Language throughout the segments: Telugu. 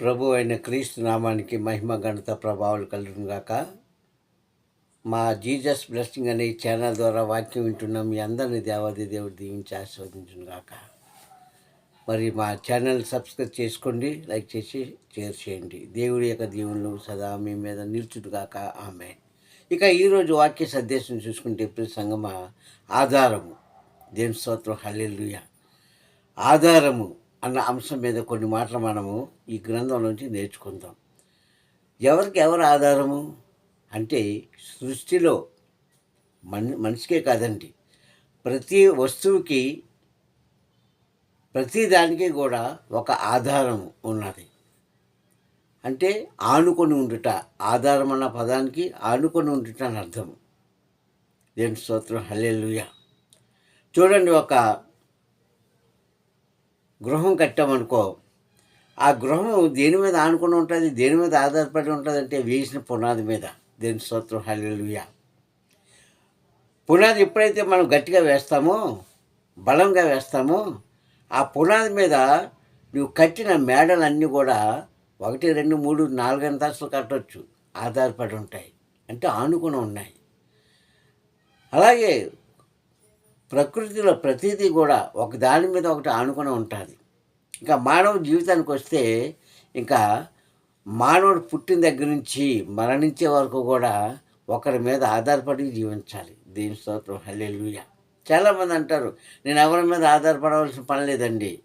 ప్రభు అయిన క్రీస్తు నామానికి మహిమ గణత ప్రభావాలు కలుగునుగాక. మా జీజస్ బ్లెస్సింగ్ అనే ఛానల్ ద్వారా వాక్యం వింటున్న మీ అందరిని దేవాది దేవుడు దీవించి ఆస్వాదించును గాక మరి మా ఛానల్ సబ్స్క్రైబ్ చేసుకోండి లైక్ చేసి షేర్ చేయండి. దేవుడి యొక్క దీవులు సదా మీ మీద నిల్చుడుగాక ఆమె ఇక ఈరోజు వాక్య సందేశం చూసుకుంటే ప్రతి సంగమ ఆధారము. దేని స్తోత్రం. హల్లెలుయ. ఆధారము. అన్న అంశం మీద కొన్ని మాటలు మనము ఈ గ్రంథం నుంచి నేర్చుకుందాం. ఎవరికి ఎవరు ఆధారము? అంటే సృష్టిలో మన మనిషికే కాదండి. ప్రతి వస్తువుకి ప్రతి దానికి కూడా ఒక ఆధారం ఉన్నది. అంటే ఆనుకొని ఉండుట ఆధారం అన్న పదానికి ఆనుకొని ఉండుట అని అర్థం దేని స్తోత్రం? హల్లెలూయా. చూడండి ఒక గృహం కట్టామనుకో ఆ గృహం దేని మీద ఆనుకుని ఉంటుంది దేని మీద ఆధారపడి ఉంటుంది అంటే వేసిన పునాది మీద. దేని స్తోత్రం హల్లుయ పునాది ఎప్పుడైతే మనం గట్టిగా వేస్తామో బలంగా వేస్తామో ఆ పునాది మీద నువ్వు కట్టిన మేడలన్నీ కూడా ఒకటి రెండు మూడు నాలుగు అంతస్తులు కట్టవచ్చు ఆధారపడి ఉంటాయి. అంటే ఆనుకుని ఉన్నాయి. అలాగే ప్రకృతిలో ప్రతిదీ కూడా ఒక దాని మీద ఒకటి ఆనుకుని ఉంటుంది. ఇంకా మానవ జీవితానికి వస్తే ఇంకా మానవుడు పుట్టిన దగ్గర నుంచి మరణించే వరకు కూడా ఒకరి మీద ఆధారపడి జీవించాలి. దీని స్తోత్రం? హల్లెలూయా. చాలామంది అంటారు నేను ఎవరి మీద ఆధారపడవలసిన పని లేదండి.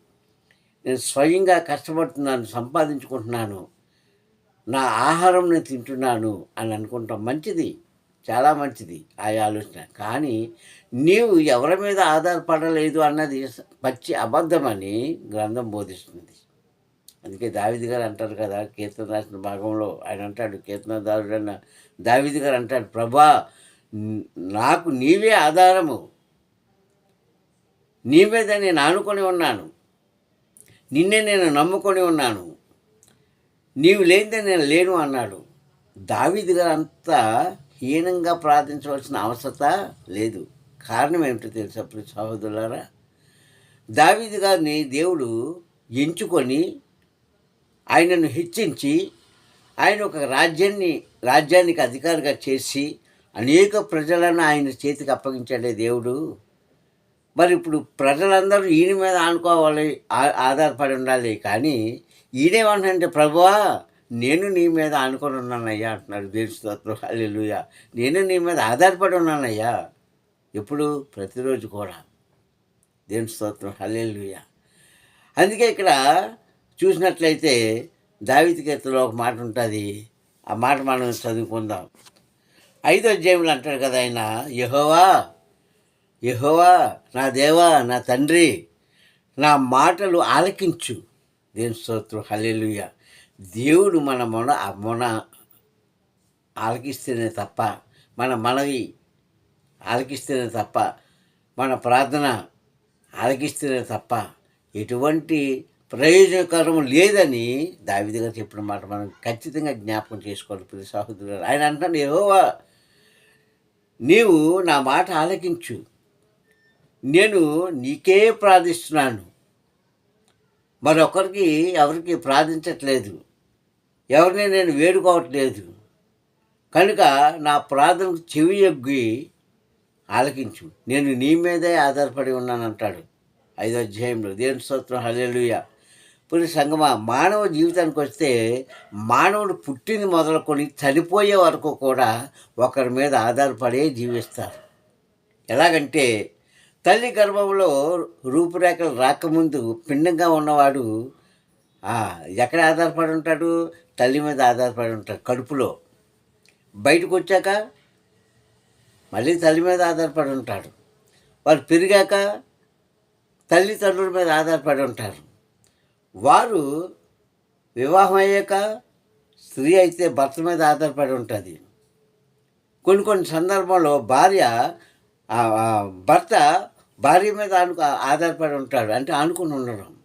నేను స్వయంగా కష్టపడుతున్నాను సంపాదించుకుంటున్నాను నా ఆహారం నేను తింటున్నాను అని అనుకుంటాం. మంచిది. చాలా మంచిది ఆ ఆలోచన. కానీ నీవు ఎవరి మీద ఆధారపడలేదు అన్నది పచ్చి అబద్ధమని గ్రంథం బోధిస్తుంది. అందుకే దావిది గారు అంటారు కదా కీర్తన రాసిన భాగంలో ఆయన అంటాడు కీర్తనదారుడు అన్న దావిది గారు అంటాడు ప్రభా నాకు నీవే ఆధారము. నీ మీద నేను ఆనుకొని ఉన్నాను. నిన్నే నేను నమ్ముకొని ఉన్నాను. నీవు లేనిదే నేను లేను అన్నాడు. దావిది గారు అంతా హీనంగా ప్రార్థించవలసిన అవసరత లేదు. కారణం ఏమిటో తెలుసా సహోదరులారా? దావీదు గారిని దేవుడు ఎంచుకొని ఆయనను హెచ్చించి ఆయన ఒక రాజ్యాన్ని రాజ్యానికి అధికారిగా చేసి అనేక ప్రజలను ఆయన చేతికి అప్పగించాడే దేవుడు. మరి ఇప్పుడు ప్రజలందరూ ఈయన మీద ఆనుకోవాలి ఆ- ఆధారపడి ఉండాలి కానీ ఈయనేమంటే ప్రభువా నేను నీ మీద ఆనుకొని ఉన్నానయ్యా అంటున్నాడు దేశతత్వం స్తోత్రం. నేను నీ మీద ఆధారపడి ఉన్నానయ్యా. ఎప్పుడు? ప్రతిరోజు కూడా. దేవుని స్తోత్రం. హల్లెలూయా. అందుకే ఇక్కడ చూసినట్లయితే దావిత కీర్తనలో ఒక మాట ఉంటుంది. ఆ మాట మనం చదువుకుందాం. ఐదో జేములు అంటాడు కదా ఆయన యహోవా యహోవా నా దేవా నా తండ్రి నా మాటలు ఆలకించు. దేని స్తోత్రం. హల్లెలూయా. దేవుడు మన మొన మొన ఆలకిస్తేనే తప్ప మన మనవి ఆలకిస్తేనే తప్ప మన ప్రార్థన ఆలకిస్తేనే తప్ప ఎటువంటి ప్రయోజనకరం లేదని దావిదిగా చెప్పిన మాట మనం ఖచ్చితంగా జ్ఞాపకం చేసుకోవాలి ప్రతి సహోదరులు ఆయన అంటాడు యెహోవా నీవు నా మాట ఆలకించు. నేను నీకే ప్రార్థిస్తున్నాను. మరొకరికి ఎవరికి ప్రార్థించట్లేదు. ఎవరిని నేను వేడుకోవట్లేదు. కనుక నా ప్రార్థనకు చెవి ఎగ్గి ఆలకించు. నేను నీ మీదే ఆధారపడి ఉన్నానంటాడు. ఐదో అధ్యాయంలో దేవుని స్తోత్రం. హల్లెలూయా. పురి సంగమ మానవ జీవితానికి వస్తే మానవుడు పుట్టింది మొదలుకొని చనిపోయే వరకు కూడా ఒకరి మీద ఆధారపడే జీవిస్తారు. ఎలాగంటే తల్లి గర్భంలో రూపురేఖలు రాకముందు పిండంగా ఉన్నవాడు ఎక్కడ ఆధారపడి ఉంటాడు? తల్లి మీద ఆధారపడి ఉంటారు కడుపులో. బయటకు వచ్చాక మళ్ళీ తల్లి మీద ఆధారపడి ఉంటాడు. వారు పెరిగాక తల్లిదండ్రుల మీద ఆధారపడి ఉంటారు. వారు వివాహం అయ్యాక స్త్రీ అయితే భర్త మీద ఆధారపడి ఉంటుంది. కొన్ని కొన్ని సందర్భంలో భార్య భర్త భార్య మీద ఆను ఆధారపడి ఉంటాడు. అంటే ఆనుకుని ఉండడం.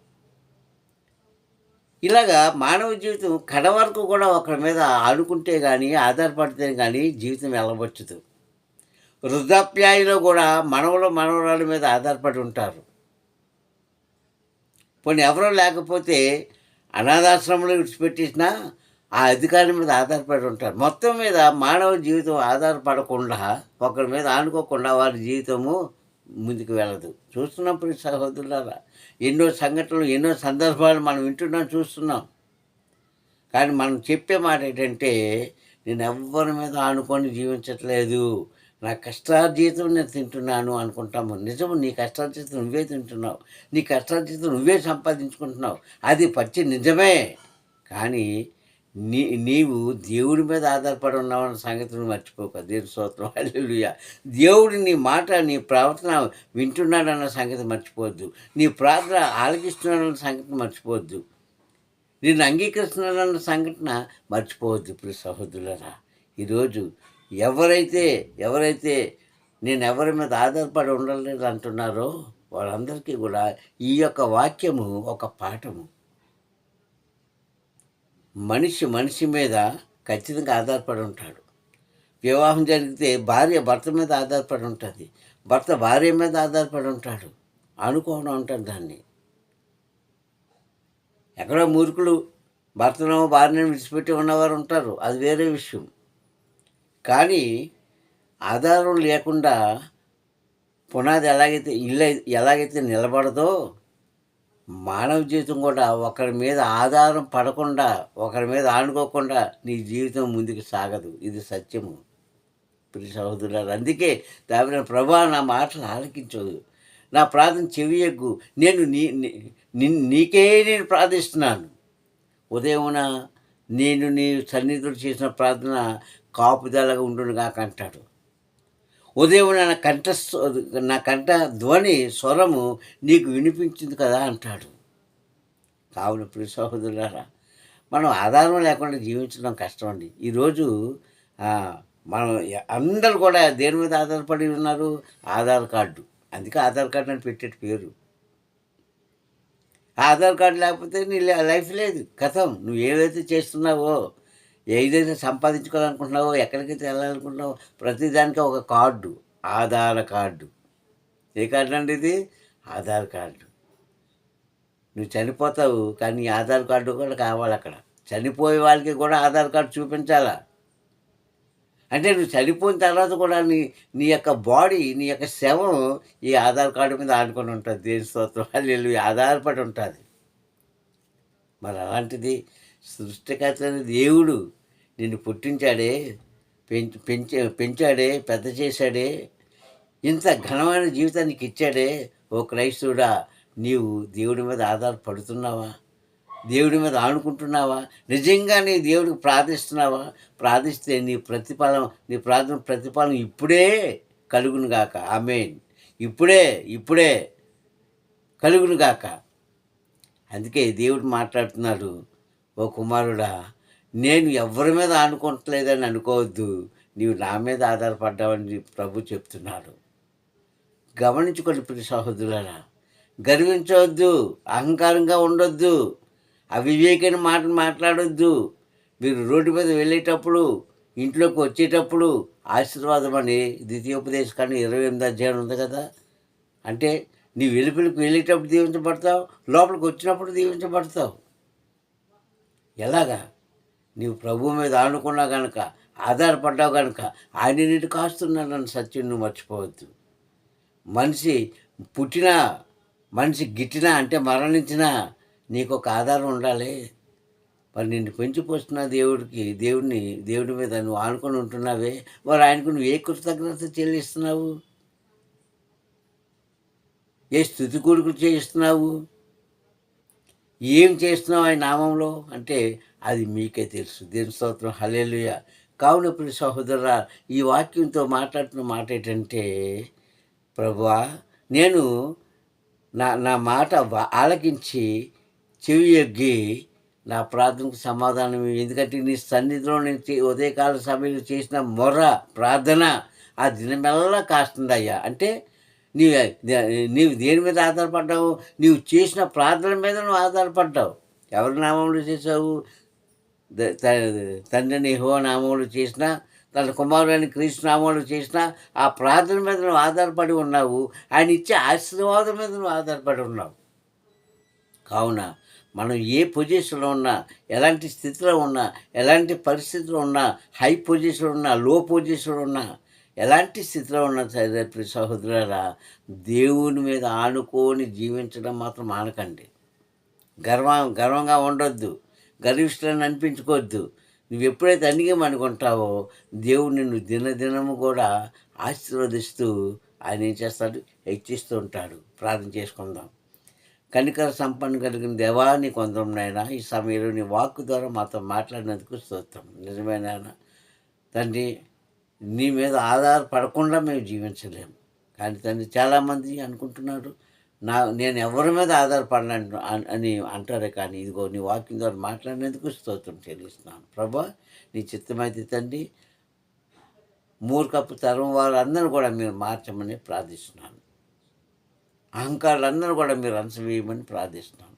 ఇలాగా మానవ జీవితం కడ వరకు కూడా ఒకరి మీద ఆనుకుంటే కానీ ఆధారపడితే కానీ జీవితం వెళ్ళవచ్చుదు వృద్ధాప్యాయిలో కూడా మనవలు మనవరాల మీద ఆధారపడి ఉంటారు. పోనీ ఎవరో లేకపోతే అనాథాశ్రమంలో విడిచిపెట్టేసినా ఆ అధికారి మీద ఆధారపడి ఉంటారు. మొత్తం మీద మానవ జీవితం ఆధారపడకుండా ఒకరి మీద ఆనుకోకుండా వారి జీవితము ముందుకు వెళ్ళదు. చూస్తున్నప్పుడు సహోదరులారా ఎన్నో సంఘటనలు ఎన్నో సందర్భాలు మనం వింటున్నాం చూస్తున్నాం. కానీ మనం చెప్పే మాట ఏంటంటే నేను ఎవ్వరి మీద ఆనుకొని జీవించట్లేదు. నా కష్టార్జితం నేను తింటున్నాను అనుకుంటాము. నిజము నీ కష్టార్జితం నువ్వే తింటున్నావు. నీ కష్టార్జితం నువ్వే సంపాదించుకుంటున్నావు. అది పచ్చి నిజమే. కానీ నీ నీవు దేవుడి మీద ఆధారపడి ఉన్నావన్న సంగతిని మర్చిపోక. దేవుడి స్తోత్రం. హల్లెలూయా. దేవుడు నీ మాట నీ ప్రవర్తన వింటున్నాడన్న సంగతి మర్చిపోవద్దు. నీ ప్రార్థన ఆలకిస్తున్నాడన్న సంగతి మర్చిపోవద్దు. నేను అంగీకరిస్తున్నాడన్న సంఘటన మర్చిపోవద్దు ఇప్పుడు సహోదరులరా. ఈరోజు ఎవరైతే ఎవరైతే నేను ఎవరి మీద ఆధారపడి ఉండలేదు అంటున్నారో వాళ్ళందరికీ కూడా ఈ యొక్క వాక్యము ఒక పాఠము. మనిషి మనిషి మీద ఖచ్చితంగా ఆధారపడి ఉంటాడు. వివాహం జరిగితే భార్య భర్త మీద ఆధారపడి ఉంటుంది. భర్త భార్య మీద ఆధారపడి ఉంటాడు. అనుకోవడం అంటారు దాన్ని. ఎక్కడో మూర్ఖులు భర్తను భార్యను విడిచిపెట్టి ఉన్నవారు ఉంటారు. అది వేరే విషయం. కానీ ఆధారం లేకుండా పునాది ఎలాగైతే ఇల్లు ఎలాగైతే నిలబడదో మానవ జీవితం కూడా ఒకరి మీద ఆధారం పడకుండా ఒకరి మీద ఆనుకోకుండా నీ జీవితం ముందుకు సాగదు. ఇది సత్యము. ప్రియ సహోదరులారు అందుకే దాని ప్రభా నా మాటలు ఆలకించదు నా ప్రార్థన చెవి ఎగ్గు నేను నీ నిన్- నీకే నేను ప్రార్థిస్తున్నాను. ఉదయమున నేను నీ సన్నిధులు చేసిన ప్రార్థన కాపుదలగా ఉండును కాకంటాడు ఉదయం నా కంఠ స్వ- నా కంఠ ధ్వని స్వరము నీకు వినిపించింది కదా అంటాడు. కావున ప్రియ సహోదరులారా మనం ఆధారం లేకుండా జీవించడం కష్టం అండి. ఈరోజు మనం అందరూ కూడా దేని మీద ఆధారపడి ఉన్నారు? ఆధార్ కార్డు. అందుకే ఆధార్ కార్డు అని పెట్టే పేరు. ఆధార్ కార్డు లేకపోతే నీ లైఫ్ లేదు. కథం. నువ్వు ఏవైతే చేస్తున్నావో ఏదైతే సంపాదించుకోవాలనుకుంటున్నావో ఎక్కడికైతే వెళ్ళాలనుకుంటున్నావో ప్రతిదానికి ఒక కార్డు ఆధార్ కార్డు. ఏ కార్డు అండి ఇది? ఆధార్ కార్డు. నువ్వు చనిపోతావు కానీ నీ ఆధార్ కార్డు కూడా కావాలి అక్కడ. చనిపోయే వాళ్ళకి కూడా ఆధార్ కార్డు చూపించాలా? అంటే నువ్వు చనిపోయిన తర్వాత కూడా నీ నీ యొక్క బాడీ నీ యొక్క శవం ఈ ఆధార్ కార్డు మీద ఆడుకొని ఉంటుంది. దేని స్తోత్రం? వాళ్ళు ఆధారపడి ఉంటుంది. మరి అలాంటిది సృష్టికర్త దేవుడు నిన్ను పుట్టించాడే పెంచి పెంచ పెంచాడే పెద్ద చేశాడే ఇంత ఘనమైన జీవితానికి ఇచ్చాడే ఓ క్రైస్తవుడా నీవు దేవుడి మీద ఆధారపడుతున్నావా? దేవుడి మీద ఆనుకుంటున్నావా? నిజంగా నీ దేవుడికి ప్రార్థిస్తున్నావా? ప్రార్థిస్తే నీ ప్రతిఫలం నీ ప్రార్థన ప్రతిఫలం ఇప్పుడే కలుగునుగాక. ఆమెన్. ఇప్పుడే ఇప్పుడే కలుగునుగాక. అందుకే దేవుడు మాట్లాడుతున్నాడు ఓ కుమారుడా నేను ఎవరి మీద ఆనుకుంటలేదని అనుకోవద్దు. నీవు నా మీద ఆధారపడ్డావని ప్రభు చెప్తున్నాడు. గమనించుకోండి ప్రియ సహోదరులారా. గర్వించవద్దు అహంకారంగా ఉండొద్దు అవివేకైన మాటలు మాట్లాడొద్దు. మీరు రోడ్డు మీద వెళ్ళేటప్పుడు ఇంట్లోకి వచ్చేటప్పుడు ఆశీర్వాదం అని ద్వితీయోపదేశ కానీ ఇరవై ఎనిమిది అధ్యాయం ఉంది కదా. అంటే నీ వెలుపులకు వెళ్ళేటప్పుడు దీవించబడతావు లోపలికి వచ్చినప్పుడు దీవించబడతావు. ఎలాగా? నీవు ప్రభు మీద ఆనుకున్నా కనుక ఆధారపడ్డావు కనుక ఆయన నీటి కాస్తున్నాడని సత్యం నువ్వు మర్చిపోవద్దు. మనిషి పుట్టినా మనిషి గిట్టినా అంటే మరణించినా నీకు ఒక ఆధారం ఉండాలి. మరి నిన్ను పెంచిపోస్తున్న దేవుడికి దేవుడిని దేవుడి మీద నువ్వు ఆనుకొని ఉంటున్నావే మరి ఆయనకు నువ్వు ఏ కృతజ్ఞత చెల్లిస్తున్నావు? ఏ స్థుతి కొడుకులు చేయిస్తున్నావు? ఏం చేస్తున్నావు ఆయన నామంలో? అంటే అది మీకే తెలుసు. దేని స్తోత్రం. హలేలుయ కావున ప్రియ సహోదరా ఈ వాక్యంతో మాట్లాడుతున్న మాట ఏంటంటే ప్రభువా నేను నా నా మాట ఆలకించి చెవి ఎగ్గి నా ప్రార్థనకు సమాధానం ఎందుకంటే నీ సన్నిధిలో నేను ఉదయకాల సమయంలో చేసిన మొర ప్రార్థన ఆ దినమెల్లా కాస్తుందయ్యా. అంటే నీవు నీవు దేని మీద ఆధారపడ్డావు? నీవు చేసిన ప్రార్థన మీద నువ్వు ఆధారపడ్డావు. ఎవరి నామంలో చేసావు తండ్రిని హో నామంలో చేసిన తన కుమారుని కృష్ణనామంలో చేసిన ఆ ప్రార్థన మీద నువ్వు ఆధారపడి ఉన్నావు. ఆయన ఇచ్చే ఆశీర్వాదం మీద నువ్వు ఆధారపడి ఉన్నావు. కావున మనం ఏ పొజిషన్లో ఉన్నా ఎలాంటి స్థితిలో ఉన్నా ఎలాంటి పరిస్థితిలో ఉన్నా హై పొజిషన్ ఉన్నా లో పొజిషన్ ఉన్నా ఎలాంటి స్థితిలో ఉన్నా సరే ప్రియ సహోదరులారా దేవుని మీద ఆనుకొని జీవించడం మాత్రం మానకండి. గర్వం గర్వంగా ఉండొద్దు. గర్విష్ఠులను అనిపించుకోవద్దు నువ్వు ఎప్పుడైతే అన్నిగం దేవుడు నిన్ను దినదినము కూడా ఆశీర్వదిస్తూ ఆయన ఏం చేస్తాడు? హెచ్చిస్తూ ఉంటాడు. ప్రార్థన చేసుకుందాం. కనికర సంపన్న కలిగిన దేవాన్ని కొందరం నాయన ఈ సమయంలో నీ వాక్కు ద్వారా మాతో మాట్లాడినందుకు స్తోత్రం. నిజమేనా తండ్రి నీ మీద ఆధారపడకుండా మేము జీవించలేము. కానీ తండ్రి చాలామంది అనుకుంటున్నారు నా నేను ఎవరి మీద ఆధారపడను అని అంటారే కానీ ఇదిగో నీ వాకింగ్ ద్వారా మాట్లాడినందుకు స్తోత్రం చెల్లిస్తున్నాను. ప్రభా నీ చిత్తమైతే తండ్రి మూర్ఖపు తరం వారందరూ కూడా మీరు మార్చమని ప్రార్థిస్తున్నాను. అహంకారులందరూ కూడా మీరు అంచవేయమని ప్రార్థిస్తున్నాను.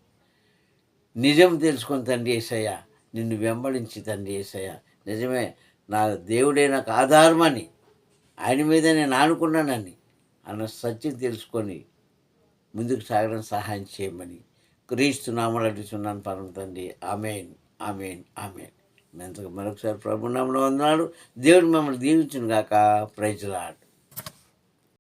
నిజం తెలుసుకొని తండ్రి ఏసయ్య నిన్ను వెంబడించి తండ్రి ఏసయ్య నిజమే నా దేవుడే నాకు ఆధారమని ఆయన మీద నేను ఆనుకున్నానని అన్న సత్యం తెలుసుకొని ముందుకు సాగడం సహాయం చేయమని క్రీస్తు నామలు అడుగుతున్నాను పరమ తండ్రి. Amen amen amen. మెంతకు మరొకసారి ప్రభు ఉన్నాడు దేవుడు మమ్మల్ని దీవించును గాక ప్రైజ్ లాడు